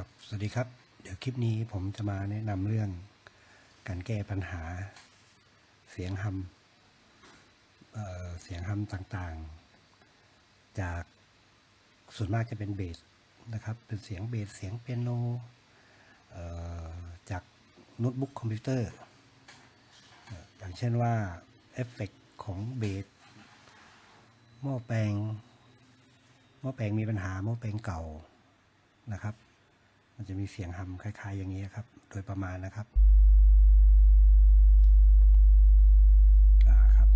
ครับ สวัสดีครับ เดี๋ยวคลิปนี้ผมจะมาแนะนำเรื่องการแก้ปัญหาเสียงฮัมเเสียงฮัมต่างๆ จากส่วนมากจะเป็นเบสนะครับ เป็นเสียงเบส เสียงเปียโนจากโน้ตบุ๊กคอมพิวเตอร์เอ่ออย่างเช่นว่าเอฟเฟกต์ของเบสหม้อแปลงหม้อแปลงมีปัญหาหม้อแปลงเก่านะครับ มันจะมีเสียงฮัมคล้าย ๆ อย่างนี้ครับ โดยประมาณนะครับอ่าครับ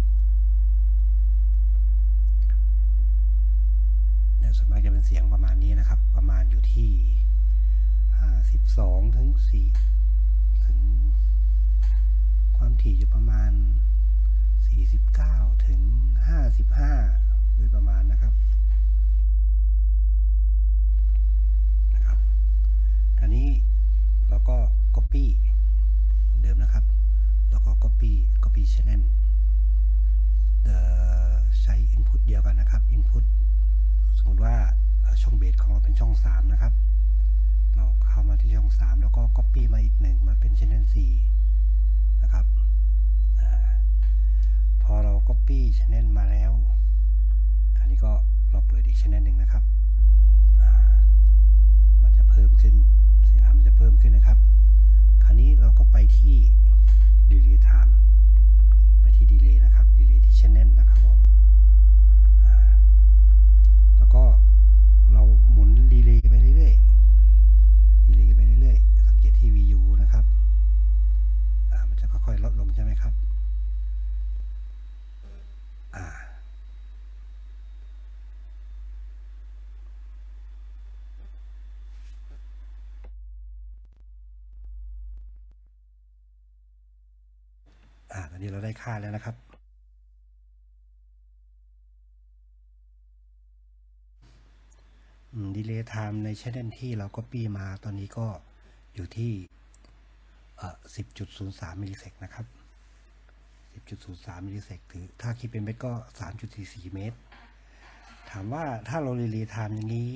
เนี่ยส่วนมากจะเป็นเสียงประมาณนี้นะครับ ประมาณอยู่ที่ห้าสิบสองถึงสี่ถึง ความถี่อยู่ประมาณสี่สิบเก้าถึงห้าสิบห้าโดยประมาณนะครับ คราวนี้เราก็ copy เหมือนเดิมนะครับ แล้วก็ copy copy channel เอ่อใช้ input เดียวกันนะครับ input สมมติว่าช่องเบสของเราเป็นช่อง 3 นะครับ เราเข้ามาที่ช่อง 3 แล้วก็ copy มาอีกหนึ่งมาเป็น channel 4 นะครับอพอเรา copy channel มาแล้ว คราวนี้ก็เราเปิดอีก channel หนึ่งนะครับอ่า มันจะเพิ่มขึ้น เสียงฮัมมันจะเพิ่มขึ้นนะครับ คราวนี้เราก็ไปที่ delay time ไปที่ delay นะครับ delay ที่ channel นะครับผมอ่าแล้วก็เราหมุน delay ไปเรื่อยๆ delay ไปเรื่อยๆ สังเกตที่ VU นะครับอ่ามันจะค่อยๆลดลงใช่ไหมครับอ่า อ่าตอ นี้เราได้ค่าแล้วนะครับ ดีเลย์ไทม์ในช n น l ที่เราก็ปี้มาตอนนี้ก็อยู่ที่10.03 มิลลิเซกนะครับ 10.03 มิลลิเซกถือ ถ้าคิดเป็นเมตรก็ 3.44 เมตร ถามว่าถ้าเราดีเลย์ไทม์อย่างนี้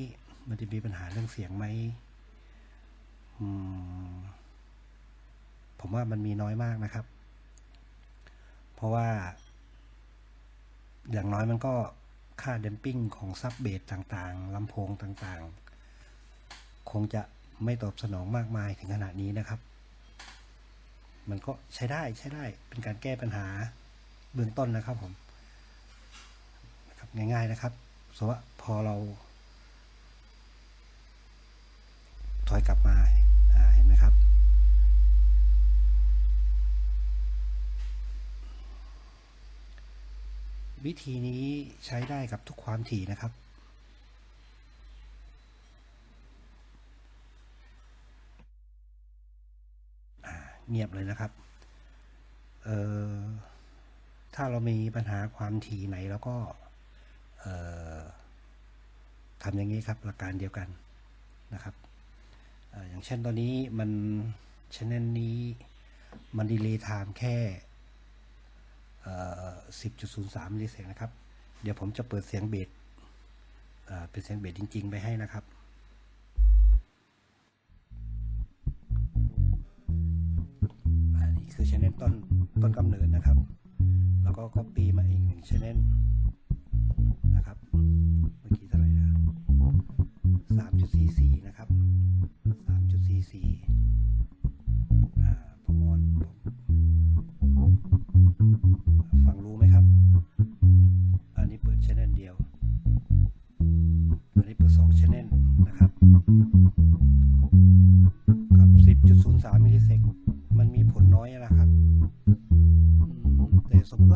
มันจะมีปัญหาเรื่องเสียงไหมมผมว่ามันมีน้อยมากนะครับ เพราะว่า อย่างน้อยมันก็ค่าเดมปิ้งของซับเบสต่างๆลำโพงต่างๆ คงจะไม่ตอบสนองมากมายถึงขนาดนี้นะครับ มันก็ใช้ได้ใช้ได้เป็นการแก้ปัญหาเบื้องต้นนะครับผมนะครับง่ายๆนะครับสว่าพอเรา ถอยกลับมาเห็นไหมครับ วิธีนี้ใช้ได้กับทุกความถี่นะครับ เงียบเลยนะครับ เอ่อ ถ้าเรามีปัญหาความถี่ไหนแล้วก็ เอ่อทำอย่างนี้ครับหลักการเดียวกันนะครับออย่างเช่นตอนนี้มันชแนลนี้มันดีเลย์ไทม์แค่ 10.03มิลลิเซกนะครับ เดี๋ยวผมจะเปิดเสียงเบสเอ่อเป็นเสียงเบสจริง ๆ ไปให้นะครับอันนี้คือชแนลต้นต้นกำเนิดนะครับ แล้วก็ copy มาอีกหนึ่งชแนล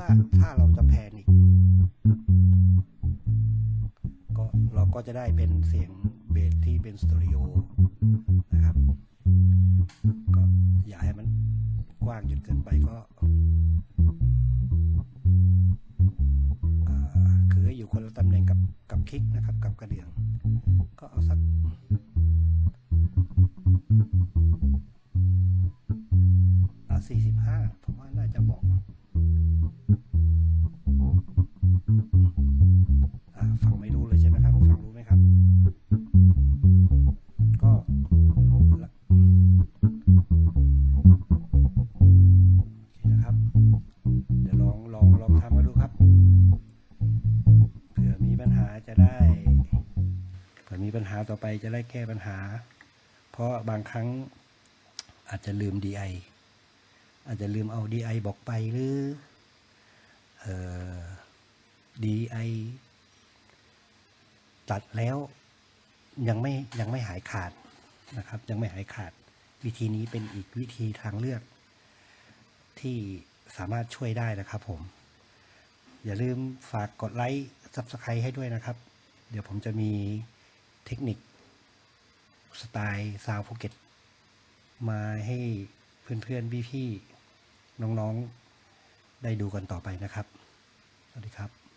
ว่าถ้าเราจะแพนอีกก็เราก็จะได้เป็นเสียงเบสที่เป็นสเตอริโอนะครับ ก็อย่าให้มันกว้างจนเกินไปก็คือให้อยู่คนละตำแหน่งกับกับคลิกนะครับ กับกระเดื่อง ก็เอาสัก หาต่อไปจะได้แก้ปัญหา เพราะบางครั้งอาจจะลืม DI อาจจะลืมเอา DI บอกไปหรือเอ่อ DI ตัดแล้วยังไม่ยังไม่หายขาดนะครับ ยังไม่หายขาด วิธีนี้เป็นอีกวิธีทางเลือก ที่สามารถช่วยได้นะครับผม อย่าลืมฝากกดไลค์ Subscribe ให้ด้วยนะครับ เดี๋ยวผมจะมี เทคนิค สไตล์ซาวภูเก็ต มาให้เพื่อนๆพี่ๆน้องๆ ได้ดูกันต่อไปนะครับ สวัสดีครับ